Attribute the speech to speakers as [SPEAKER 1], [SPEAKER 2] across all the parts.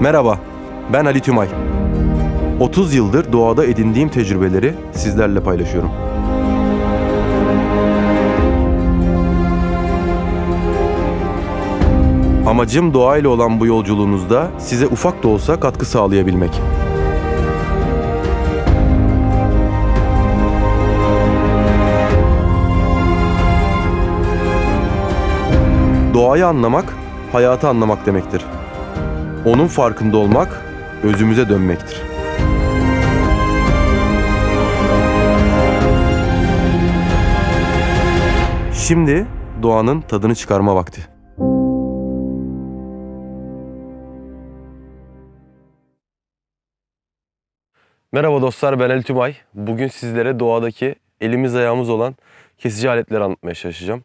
[SPEAKER 1] Merhaba, ben Ali Tümay. 30 yıldır doğada edindiğim tecrübeleri sizlerle paylaşıyorum. Amacım doğayla olan bu yolculuğunuzda size ufak da olsa katkı sağlayabilmek. Doğayı anlamak, hayatı anlamak demektir. Onun farkında olmak, özümüze dönmektir. Şimdi doğanın tadını çıkarma vakti. Merhaba dostlar ben El Tümay. Bugün sizlere doğadaki elimiz ayağımız olan kesici aletleri anlatmaya çalışacağım.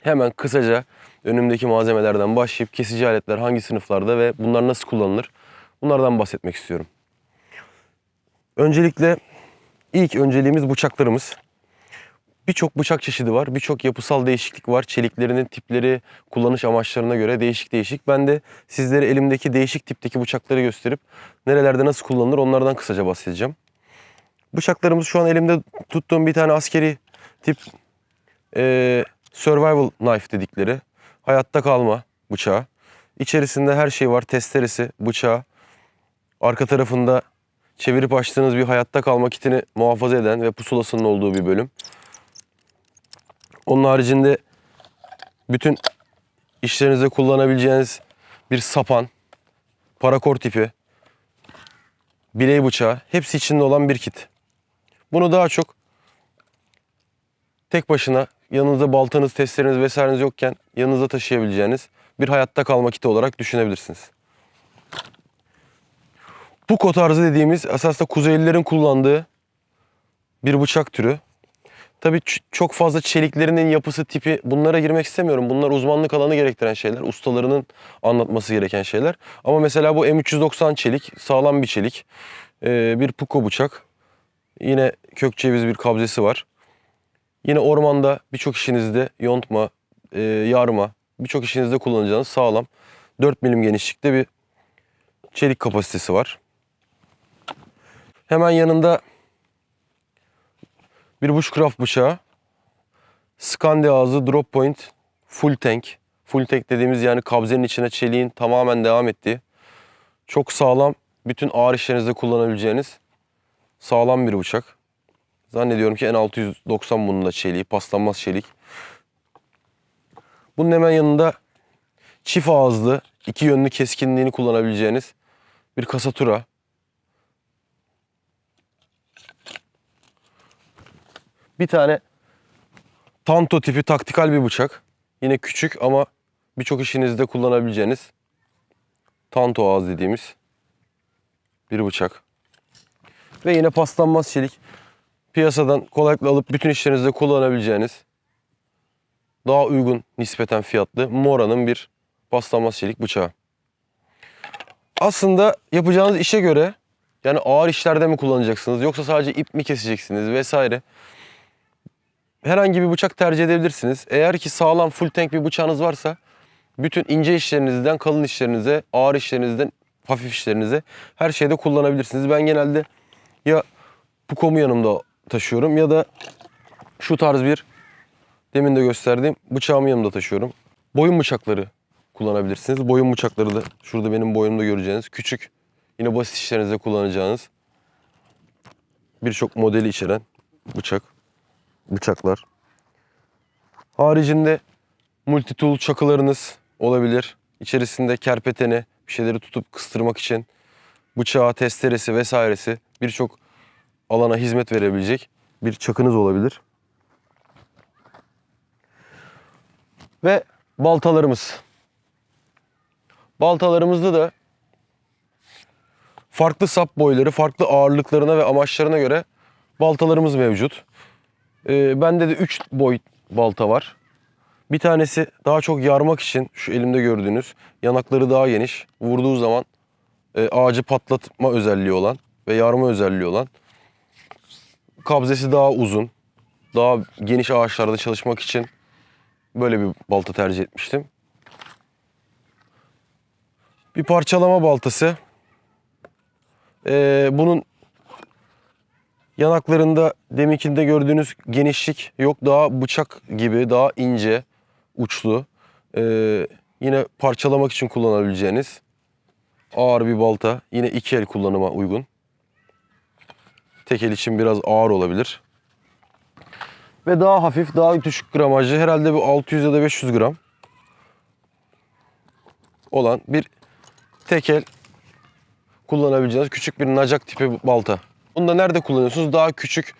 [SPEAKER 1] Hemen kısaca önümdeki malzemelerden başlayıp kesici aletler hangi sınıflarda ve bunlar nasıl kullanılır bunlardan bahsetmek istiyorum. Öncelikle ilk önceliğimiz bıçaklarımız. Birçok bıçak çeşidi var, birçok yapısal değişiklik var. Çeliklerinin tipleri, kullanış amaçlarına göre değişik değişik. Ben de sizlere elimdeki değişik tipteki bıçakları gösterip nerelerde nasıl kullanılır onlardan kısaca bahsedeceğim. Bıçaklarımız şu an elimde tuttuğum bir tane askeri tip eee, survival knife dedikleri hayatta kalma bıçağı. İçerisinde her şey var. Testeresi, bıçağı. Arka tarafında çevirip açtığınız bir hayatta kalma kitini muhafaza eden ve pusulasının olduğu bir bölüm. Onun haricinde bütün işlerinizde kullanabileceğiniz bir sapan, parakor tipi, biley bıçağı hepsi içinde olan bir kit. Bunu daha çok tek başına yanınızda baltanız, testleriniz vesaireniz yokken yanınızda taşıyabileceğiniz bir hayatta kalma kiti olarak düşünebilirsiniz. Puko tarzı dediğimiz esasında Kuzeylilerin kullandığı bir bıçak türü. Tabii çok fazla çeliklerinin yapısı tipi bunlara girmek istemiyorum. Bunlar uzmanlık alanı gerektiren şeyler. Ustalarının anlatması gereken şeyler. Ama mesela bu M390 çelik sağlam bir çelik. Ee, bir Puko bıçak. Yine kök ceviz bir kabzesi var. Yine ormanda birçok işinizde yontma, e, yarma, birçok işinizde kullanacağınız sağlam 4 milim genişlikte bir çelik kapasitesi var. Hemen yanında bir bushcraft bıçağı. Skandi ağzı drop point full tank. Full tank dediğimiz yani kabzenin içine çeliğin tamamen devam ettiği çok sağlam bütün ağır işlerinizde kullanabileceğiniz sağlam bir bıçak. Zannediyorum ki N690 bunun da çeliği, paslanmaz çelik. Bunun hemen yanında çift ağızlı, iki yönlü keskinliğini kullanabileceğiniz bir kasatura. Bir tane Tanto tipi taktikal bir bıçak. Yine küçük ama birçok işinizde kullanabileceğiniz Tanto ağız dediğimiz bir bıçak. Ve yine paslanmaz çelik. Piyasadan kolaylıkla alıp bütün işlerinizde kullanabileceğiniz daha uygun nispeten fiyatlı Mora'nın bir paslanmaz çelik bıçağı. Aslında yapacağınız işe göre yani ağır işlerde mi kullanacaksınız yoksa sadece ip mi keseceksiniz vesaire. Herhangi bir bıçak tercih edebilirsiniz. Eğer ki sağlam full tank bir bıçağınız varsa bütün ince işlerinizden kalın işlerinize, ağır işlerinizden hafif işlerinize her şeyde kullanabilirsiniz. Ben genelde ya Pukomu yanımda taşıyorum ya da şu tarz bir demin de gösterdiğim bıçağımı yanımda taşıyorum. Boyun bıçakları kullanabilirsiniz. Boyun bıçakları da şurada benim boyumda göreceğiniz küçük yine basit işlerinizde kullanacağınız birçok modeli içeren bıçak bıçaklar. Haricinde multi tool çakılarınız olabilir. İçerisinde kerpeteni bir şeyleri tutup kıstırmak için bıçağı, testeresi vesairesi birçok alana hizmet verebilecek bir çakınız olabilir. Ve baltalarımız. Baltalarımızda da farklı sap boyları, farklı ağırlıklarına ve amaçlarına göre baltalarımız mevcut. Ee, bende de 3 boy balta var. Bir tanesi daha çok yarmak için şu elimde gördüğünüz yanakları daha geniş. Vurduğu zaman e, ağacı patlatma özelliği olan ve yarma özelliği olan. Kabzesi daha uzun. Daha geniş ağaçlarda çalışmak için böyle bir balta tercih etmiştim. Bir parçalama baltası. Ee, bunun yanaklarında deminkinde gördüğünüz genişlik yok. Daha bıçak gibi, daha ince, uçlu. Ee, yine parçalamak için kullanabileceğiniz ağır bir balta. Yine iki el kullanıma uygun. Tek el için biraz ağır olabilir. Ve daha hafif, daha düşük gramajlı. Herhalde bu 600 ya da 500 gram olan bir tek el kullanabileceğiniz küçük bir nacak tipi balta. Bunu da nerede kullanıyorsunuz? Daha küçük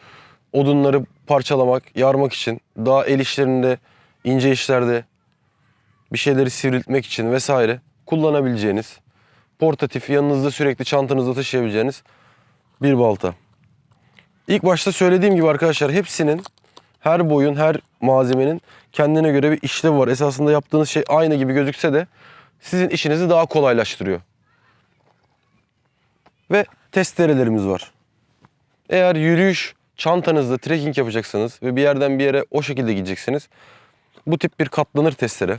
[SPEAKER 1] odunları parçalamak, yarmak için, daha el işlerinde, ince işlerde bir şeyleri sivriltmek için vesaire kullanabileceğiniz, portatif, yanınızda sürekli çantanızda taşıyabileceğiniz bir balta. İlk başta söylediğim gibi arkadaşlar hepsinin her boyun, her malzemenin kendine göre bir işlevi var. Esasında yaptığınız şey aynı gibi gözükse de sizin işinizi daha kolaylaştırıyor. Ve testerelerimiz var. Eğer yürüyüş çantanızda trekking yapacaksanız ve bir yerden bir yere o şekilde gideceksiniz. Bu tip bir katlanır testere.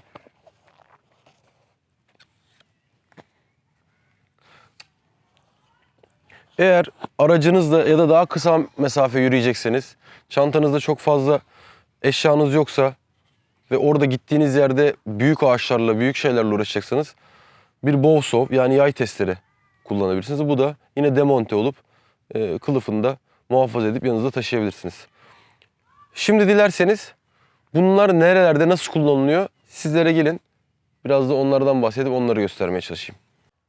[SPEAKER 1] Eğer aracınızda ya da daha kısa mesafe yürüyecekseniz, çantanızda çok fazla eşyanız yoksa ve orada gittiğiniz yerde büyük ağaçlarla, büyük şeylerle uğraşacaksanız bir bow yani yay testere kullanabilirsiniz. Bu da yine demonte olup e, kılıfını da muhafaza edip yanınızda taşıyabilirsiniz. Şimdi dilerseniz bunlar nerelerde nasıl kullanılıyor sizlere gelin. Biraz da onlardan bahsedip onları göstermeye çalışayım.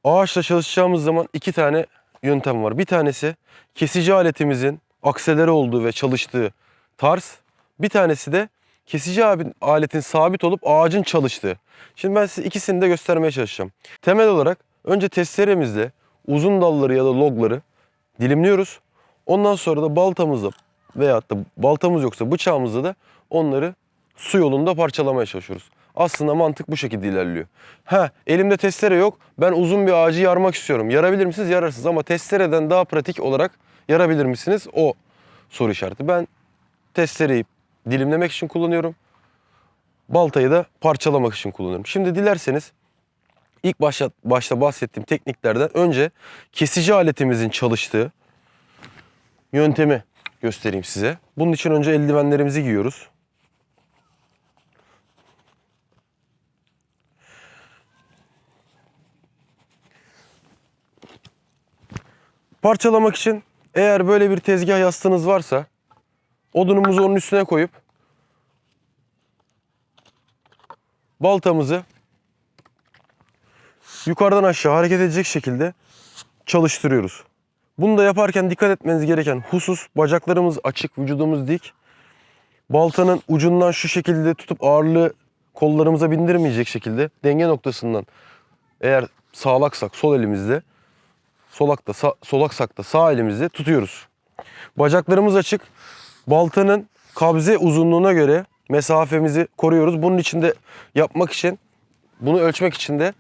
[SPEAKER 1] Ağaçla çalışacağımız zaman iki tane yöntem var. Bir tanesi kesici aletimizin akseleri olduğu ve çalıştığı tarz. Bir tanesi de kesici aletin sabit olup ağacın çalıştığı. Şimdi ben size ikisini de göstermeye çalışacağım. Temel olarak önce testeremizle uzun dalları ya da logları dilimliyoruz. Ondan sonra da baltamızla veyahut da baltamız yoksa bıçağımızla da onları su yolunda parçalamaya çalışıyoruz. Aslında mantık bu şekilde ilerliyor. Ha elimde testere yok. Ben uzun bir ağacı yarmak istiyorum. Yarabilir misiniz? Yararsınız ama testereden daha pratik olarak yarabilir misiniz? O soru işareti. Ben testereyi dilimlemek için kullanıyorum. Baltayı da parçalamak için kullanıyorum. Şimdi dilerseniz ilk başta, başta bahsettiğim tekniklerden önce kesici aletimizin çalıştığı yöntemi göstereyim size. Bunun için önce eldivenlerimizi giyiyoruz. Parçalamak için eğer böyle bir tezgah yastığınız varsa odunumuzu onun üstüne koyup baltamızı yukarıdan aşağı hareket edecek şekilde çalıştırıyoruz. Bunu da yaparken dikkat etmeniz gereken husus bacaklarımız açık, vücudumuz dik. Baltanın ucundan şu şekilde tutup ağırlığı kollarımıza bindirmeyecek şekilde denge noktasından eğer sağlaksak sol elimizde solakta sağ, solaksak sağ elimizde tutuyoruz. Bacaklarımız açık. Baltanın kabze uzunluğuna göre mesafemizi koruyoruz. Bunun için de yapmak için bunu ölçmek için de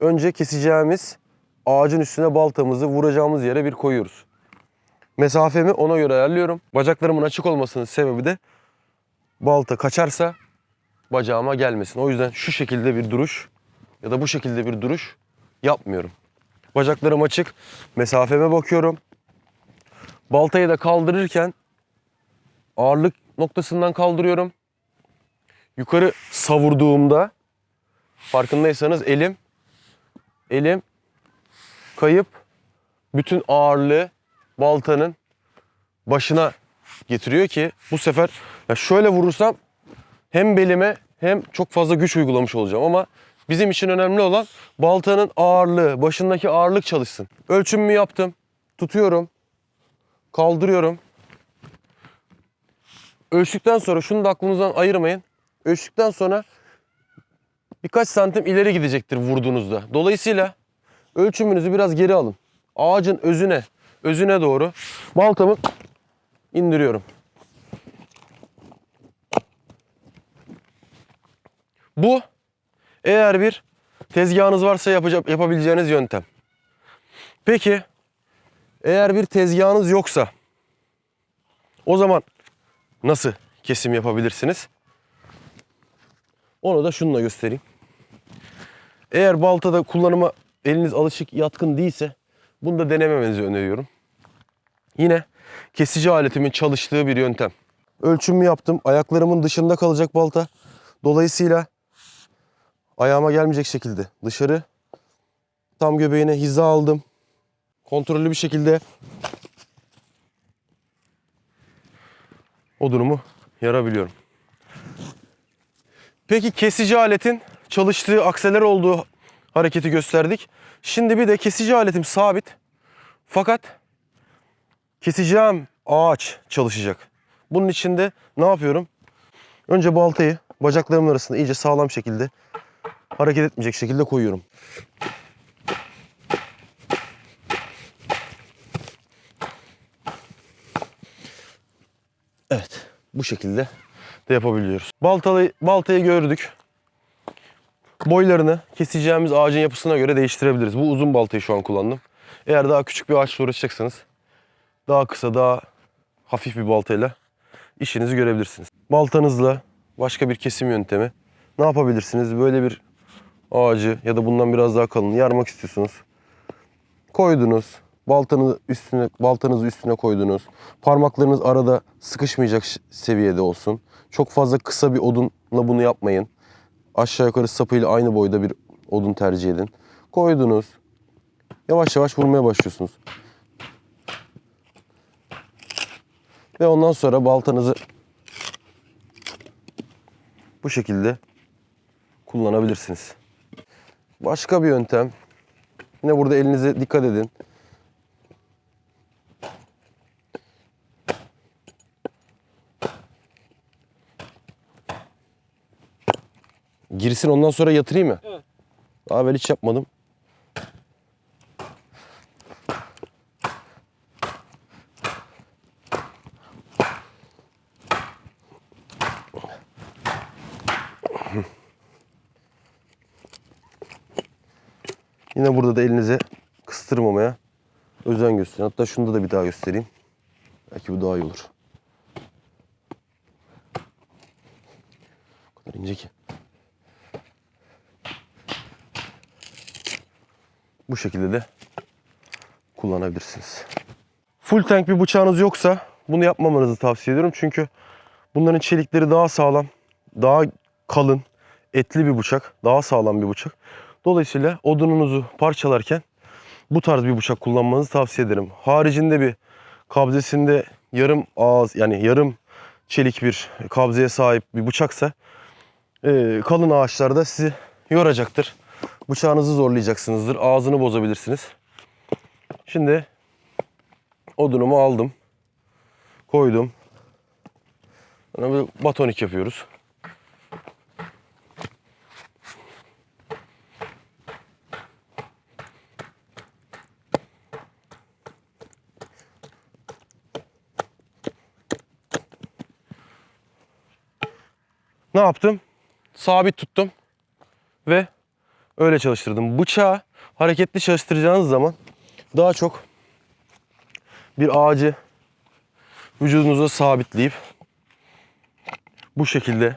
[SPEAKER 1] önce keseceğimiz ağacın üstüne baltamızı vuracağımız yere bir koyuyoruz. Mesafemi ona göre ayarlıyorum. Bacaklarımın açık olmasının sebebi de balta kaçarsa bacağıma gelmesin. O yüzden şu şekilde bir duruş ya da bu şekilde bir duruş yapmıyorum. Bacaklarım açık. Mesafeme bakıyorum. Baltayı da kaldırırken ağırlık noktasından kaldırıyorum. Yukarı savurduğumda farkındaysanız elim elim kayıp bütün ağırlığı baltanın başına getiriyor ki bu sefer ya şöyle vurursam hem belime hem çok fazla güç uygulamış olacağım ama bizim için önemli olan baltanın ağırlığı, başındaki ağırlık çalışsın. Ölçümümü yaptım. Tutuyorum. Kaldırıyorum. Ölçtükten sonra şunu da aklınızdan ayırmayın. Ölçtükten sonra birkaç santim ileri gidecektir vurduğunuzda. Dolayısıyla ölçümünüzü biraz geri alın. Ağacın özüne, özüne doğru baltamı indiriyorum. Bu eğer bir tezgahınız varsa yapacak, yapabileceğiniz yöntem. Peki eğer bir tezgahınız yoksa o zaman nasıl kesim yapabilirsiniz? Onu da şununla göstereyim. Eğer baltada kullanıma eliniz alışık yatkın değilse bunu da denememenizi öneriyorum. Yine kesici aletimin çalıştığı bir yöntem. Ölçümü yaptım. Ayaklarımın dışında kalacak balta. Dolayısıyla ayağıma gelmeyecek şekilde dışarı tam göbeğine hiza aldım. Kontrollü bir şekilde odunumu yarabiliyorum. Peki kesici aletin çalıştığı akseler olduğu hareketi gösterdik. Şimdi bir de kesici aletim sabit. Fakat keseceğim ağaç çalışacak. Bunun için de ne yapıyorum? Önce baltayı bacaklarımın arasında iyice sağlam şekilde hareket etmeyecek şekilde koyuyorum. Evet, bu şekilde de yapabiliyoruz. Baltalı, baltayı gördük. Boylarını keseceğimiz ağacın yapısına göre değiştirebiliriz. Bu uzun baltayı şu an kullandım. Eğer daha küçük bir ağaçla uğraşacaksanız daha kısa, daha hafif bir baltayla işinizi görebilirsiniz. Baltanızla başka bir kesim yöntemi ne yapabilirsiniz? Böyle bir ağacı ya da bundan biraz daha kalın yarmak istiyorsunuz. Koydunuz. Baltanı üstüne baltanızı üstüne koydunuz. Parmaklarınız arada sıkışmayacak seviyede olsun. Çok fazla kısa bir odunla bunu yapmayın. Aşağı yukarı sapıyla aynı boyda bir odun tercih edin. Koydunuz. Yavaş yavaş vurmaya başlıyorsunuz. Ve ondan sonra baltanızı bu şekilde kullanabilirsiniz. Başka bir yöntem. Yine burada elinize dikkat edin. Girsin ondan sonra yatırayım mı?
[SPEAKER 2] Evet.
[SPEAKER 1] Daha ben hiç yapmadım. Yine burada da elinize kıstırmamaya özen gösterin. Hatta şunu da bir daha göstereyim. Belki bu daha iyi olur. O kadar ince ki. Bu şekilde de kullanabilirsiniz. Full tank bir bıçağınız yoksa bunu yapmamanızı tavsiye ediyorum. Çünkü bunların çelikleri daha sağlam, daha kalın, etli bir bıçak, daha sağlam bir bıçak. Dolayısıyla odununuzu parçalarken bu tarz bir bıçak kullanmanızı tavsiye ederim. Haricinde bir kabzesinde yarım ağız yani yarım çelik bir kabzeye sahip bir bıçaksa e, kalın ağaçlarda sizi yoracaktır. Bıçağınızı zorlayacaksınızdır. Ağzını bozabilirsiniz. Şimdi odunumu aldım. Koydum. Sonra bir batonik yapıyoruz. Ne yaptım? Sabit tuttum ve öyle çalıştırdım. Bıçağı hareketli çalıştıracağınız zaman daha çok bir ağacı vücudunuza sabitleyip bu şekilde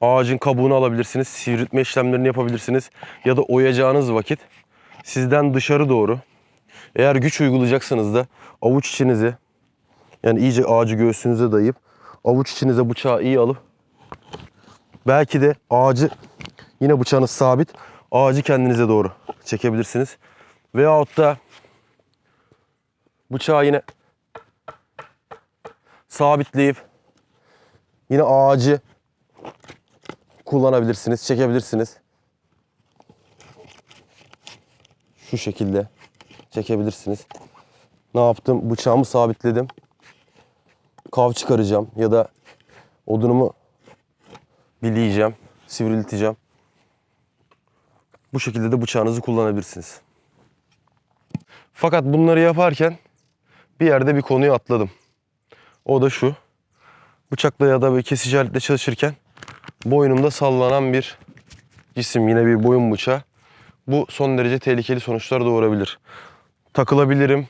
[SPEAKER 1] ağacın kabuğunu alabilirsiniz. Sivriltme işlemlerini yapabilirsiniz. Ya da oyacağınız vakit sizden dışarı doğru eğer güç uygulayacaksanız da avuç içinize yani iyice ağacı göğsünüze dayayıp avuç içinize bıçağı iyi alıp belki de ağacı yine bıçağınız sabit ağacı kendinize doğru çekebilirsiniz. Veyahut da bıçağı yine sabitleyip yine ağacı kullanabilirsiniz, çekebilirsiniz. Şu şekilde çekebilirsiniz. Ne yaptım? Bıçağımı sabitledim. Kav çıkaracağım ya da odunumu bileyeceğim, sivrilteceğim. Bu şekilde de bıçağınızı kullanabilirsiniz. Fakat bunları yaparken bir yerde bir konuyu atladım. O da şu. Bıçakla ya da bir kesici aletle çalışırken boynumda sallanan bir cisim. Yine bir boyun bıçağı. Bu son derece tehlikeli sonuçlar doğurabilir. Takılabilirim.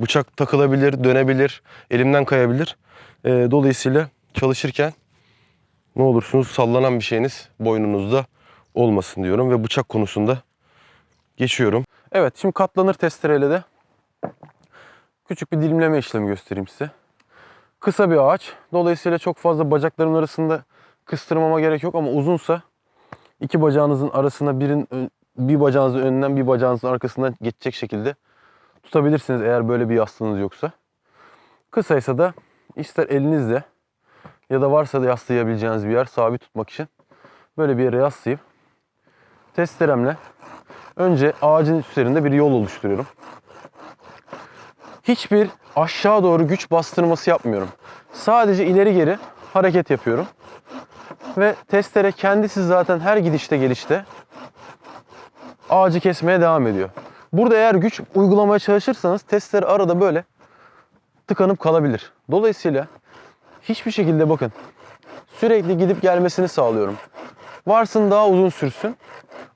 [SPEAKER 1] Bıçak takılabilir, dönebilir, elimden kayabilir. Ee, dolayısıyla çalışırken ne olursunuz sallanan bir şeyiniz boynunuzda olmasın diyorum ve bıçak konusunda geçiyorum. Evet şimdi katlanır testereyle de küçük bir dilimleme işlemi göstereyim size. Kısa bir ağaç. Dolayısıyla çok fazla bacakların arasında kıstırmama gerek yok ama uzunsa iki bacağınızın arasına birin bir bacağınızın önünden bir bacağınızın arkasından geçecek şekilde tutabilirsiniz eğer böyle bir yastığınız yoksa. Kısaysa da ister elinizle ya da varsa da yaslayabileceğiniz bir yer sabit tutmak için böyle bir yere yaslayıp testeremle önce ağacın üzerinde bir yol oluşturuyorum. Hiçbir aşağı doğru güç bastırması yapmıyorum. Sadece ileri geri hareket yapıyorum. Ve testere kendisi zaten her gidişte gelişte ağacı kesmeye devam ediyor. Burada eğer güç uygulamaya çalışırsanız testere arada böyle tıkanıp kalabilir. Dolayısıyla hiçbir şekilde bakın sürekli gidip gelmesini sağlıyorum. Varsın daha uzun sürsün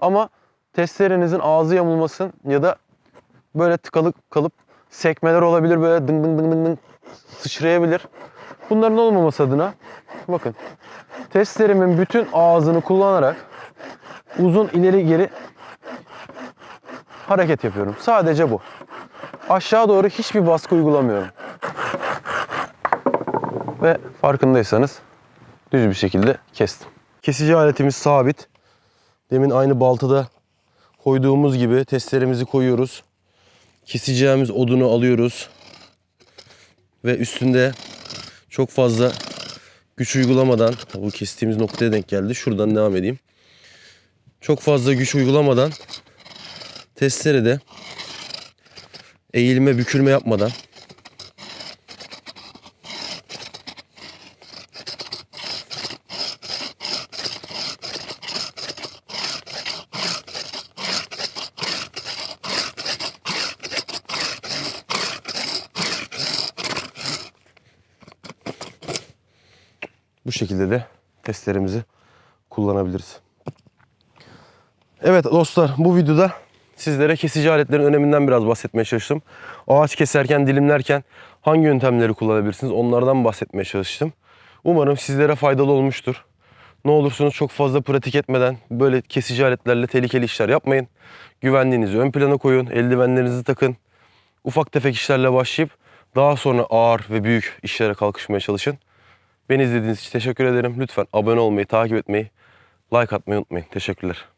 [SPEAKER 1] ama testerenizin ağzı yamulmasın ya da böyle tıkalıp kalıp sekmeler olabilir böyle dıng dıng dıng dıng dıng sıçrayabilir. Bunların olmaması adına bakın testerimin bütün ağzını kullanarak uzun ileri geri hareket yapıyorum. Sadece bu. Aşağı doğru hiçbir baskı uygulamıyorum. Ve farkındaysanız düz bir şekilde kestim. Kesici aletimiz sabit. Demin aynı baltada koyduğumuz gibi testeremizi koyuyoruz. Keseceğimiz odunu alıyoruz. Ve üstünde çok fazla güç uygulamadan bu kestiğimiz noktaya denk geldi. Şuradan devam edeyim. Çok fazla güç uygulamadan testerede eğilme bükülme yapmadan bu şekilde de testlerimizi kullanabiliriz. Evet dostlar bu videoda sizlere kesici aletlerin öneminden biraz bahsetmeye çalıştım. Ağaç keserken, dilimlerken hangi yöntemleri kullanabilirsiniz onlardan bahsetmeye çalıştım. Umarım sizlere faydalı olmuştur. Ne olursunuz çok fazla pratik etmeden böyle kesici aletlerle tehlikeli işler yapmayın. Güvenliğinizi ön plana koyun, eldivenlerinizi takın. Ufak tefek işlerle başlayıp daha sonra ağır ve büyük işlere kalkışmaya çalışın. Beni izlediğiniz için teşekkür ederim. Lütfen abone olmayı, takip etmeyi, like atmayı unutmayın. Teşekkürler.